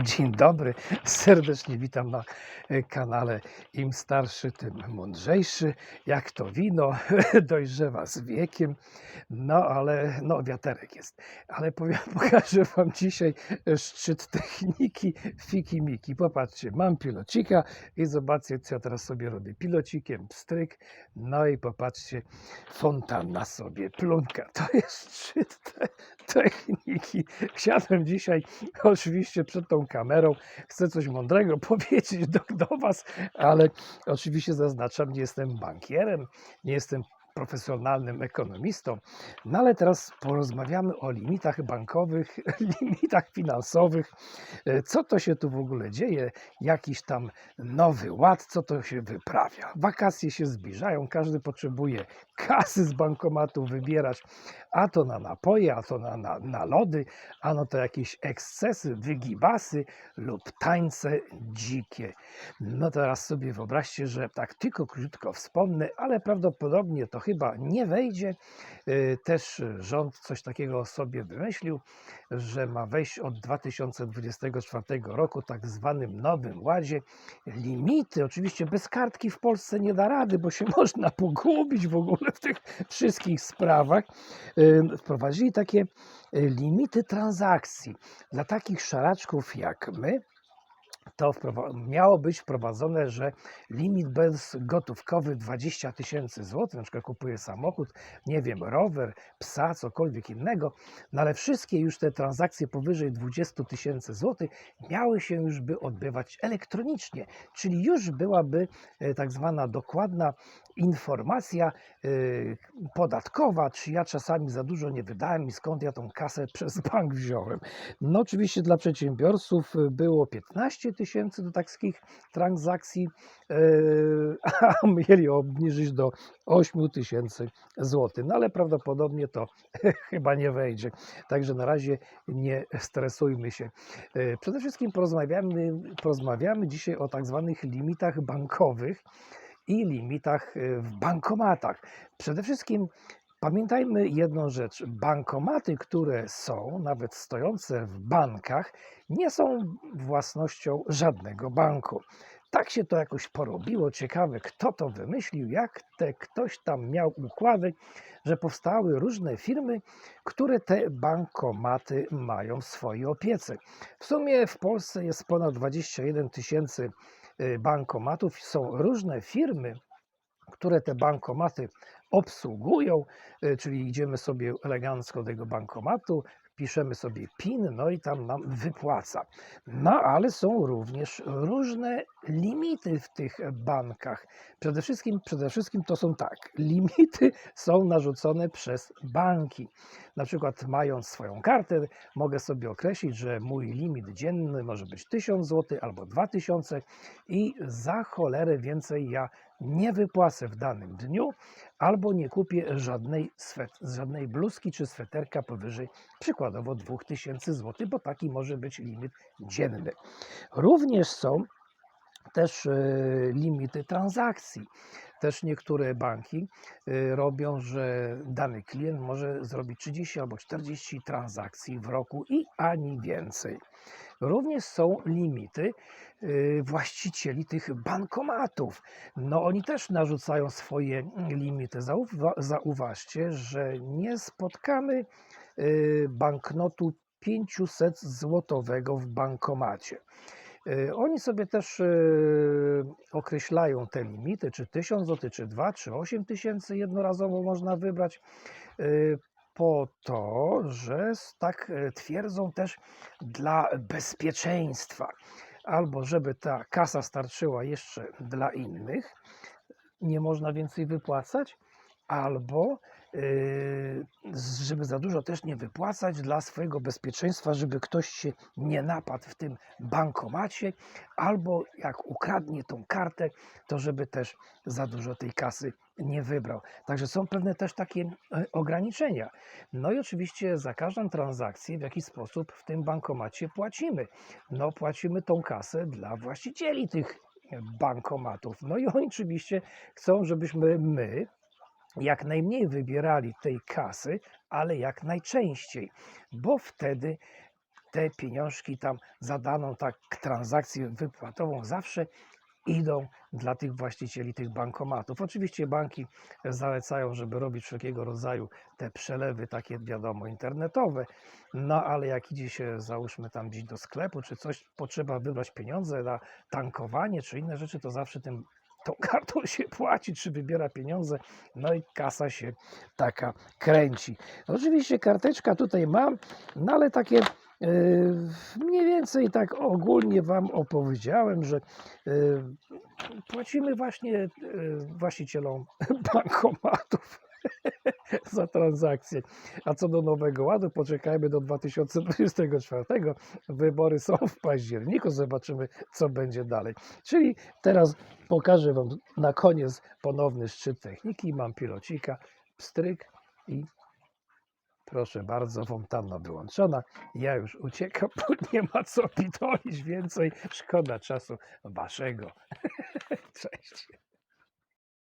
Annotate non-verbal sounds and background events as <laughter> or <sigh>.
Dzień dobry, serdecznie witam na e, kanale Im starszy, tym mądrzejszy. Jak to wino, <laughs> dojrzewa z wiekiem. No ale, no wiaterek jest. Ale powiem, <laughs> pokażę Wam dzisiaj szczyt techniki fiki miki. Popatrzcie, mam pilocika i zobaczcie, co ja teraz sobie robię. Pilocikiem pstryk, no i popatrzcie, fontanna sobie plunka. To jest szczyt techniki. Siadłem dzisiaj oczywiście przed tą kamerą. Chcę coś mądrego <laughs> powiedzieć do, do Was, ale oczywiście zaznaczam, nie jestem bankierem, nie jestem profesjonalnym ekonomistą. No ale teraz porozmawiamy o limitach bankowych, <laughs> limitach finansowych. E, Co to się tu w ogóle dzieje? Jakiś tam nowy ład, co to się wyprawia? Wakacje się zbliżają, każdy potrzebuje kasy z bankomatu wybierać, a to na napoje, a to na, na, na lody, a no to jakieś ekscesy, wygibasy lub tańce dzikie. No teraz sobie wyobraźcie, że tak tylko krótko wspomnę, ale prawdopodobnie to chyba nie wejdzie. Y, Też rząd coś takiego sobie wymyślił, że ma wejść od 2024 roku tak zwanym Nowym Ładzie. Limity, oczywiście bez kartki w Polsce nie da rady, bo się <laughs> można pogubić w ogóle w tych wszystkich sprawach. Y, Wprowadzili takie y, limity transakcji dla takich szaraczków jak my, to miało być wprowadzone, że limit bezgotówkowy 20 tysięcy złotych, na przykład kupuję samochód, nie wiem, rower, psa, cokolwiek innego, no ale wszystkie już te transakcje powyżej 20 tysięcy złotych miały się już by odbywać elektronicznie, czyli już byłaby e, tak zwana dokładna informacja e, podatkowa, czy ja czasami za dużo nie wydałem i skąd ja tą kasę <laughs> przez bank wziąłem. No oczywiście dla przedsiębiorców y, było 15 tysięcy do takich transakcji, e, <laughs> a mieli obniżyć do 8 tysięcy złotych. No ale prawdopodobnie to <laughs> chyba nie wejdzie. Także na razie nie stresujmy się. E, Przede wszystkim porozmawiamy, porozmawiamy dzisiaj o tak zwanych limitach bankowych i limitach e, w bankomatach. Przede wszystkim Pamiętajmy jedną rzecz: bankomaty, które są, nawet stojące w bankach, nie są własnością żadnego banku. Tak się to jakoś porobiło. Ciekawe, kto to wymyślił, jak te ktoś tam miał układy, że powstały różne firmy, które te bankomaty mają w swojej opiece. W sumie w Polsce jest ponad 21 tysięcy y, bankomatów. Są różne firmy, które te bankomaty obsługują, y, czyli idziemy sobie elegancko do tego bankomatu, piszemy sobie PIN, no i tam nam wypłaca. No ale są również różne limity w tych bankach. Przede wszystkim, przede wszystkim to są tak, <laughs> limity są narzucone przez banki. Na przykład mając swoją kartę, mogę sobie określić, że mój limit dzienny może być 1000 zł albo 2000 i za cholerę więcej ja nie wypłacę w danym dniu, albo nie kupię żadnej, swet, żadnej bluzki czy sweterka powyżej przykładowo 2000 zł, bo taki może być limit dzienny. Również są też e, limity transakcji. Też niektóre banki e, robią, że dany klient może zrobić 30 albo 40 transakcji w roku i ani więcej. Również są limity y, właścicieli tych bankomatów. No oni też narzucają swoje limity. Zauwa- Zauważcie, że nie spotkamy y, banknotu 500 złotowego w bankomacie. Y, Oni sobie też określają te limity, czy 1000 zł, czy 2, czy 8 tysięcy jednorazowo można wybrać, po to, że tak e, twierdzą też dla bezpieczeństwa, albo żeby ta kasa starczyła jeszcze dla innych, nie można więcej wypłacać, albo z- żeby za dużo też nie wypłacać dla swojego bezpieczeństwa, żeby ktoś się nie napadł w tym bankomacie, albo jak ukradnie tą kartę, to żeby też za dużo tej kasy nie wybrał. Także są pewne też takie e, ograniczenia. No i oczywiście za każdą transakcję w jaki sposób w tym bankomacie płacimy. No płacimy tą kasę dla właścicieli tych bankomatów. No i oni oczywiście chcą, żebyśmy my jak najmniej wybierali tej kasy, ale jak najczęściej, bo wtedy te pieniążki tam za daną tak transakcję wypłatową zawsze idą dla tych właścicieli tych bankomatów. Oczywiście banki zalecają, żeby robić wszelkiego rodzaju te przelewy takie wiadomo internetowe, no ale jak idzie się załóżmy tam gdzieś do sklepu czy coś, potrzeba wybrać pieniądze na tankowanie czy inne rzeczy, to zawsze tym tą kartą się płaci, czy wybiera pieniądze, no i kasa się taka kręci. Oczywiście karteczka tutaj mam, no ale takie yy, mniej więcej tak ogólnie Wam opowiedziałem, że yy, płacimy właśnie yy, właścicielom <laughs> bankomatów <laughs> za transakcje. A co do Nowego Ładu, poczekajmy do 2024. Wybory są w październiku, zobaczymy, co będzie dalej. Czyli teraz pokażę Wam na koniec ponowny szczyt techniki. Mam pilocika, pstryk i proszę bardzo, fontanna wyłączona. Ja już uciekam, bo nie ma co pitolić więcej. Szkoda czasu Waszego. <laughs> Cześć.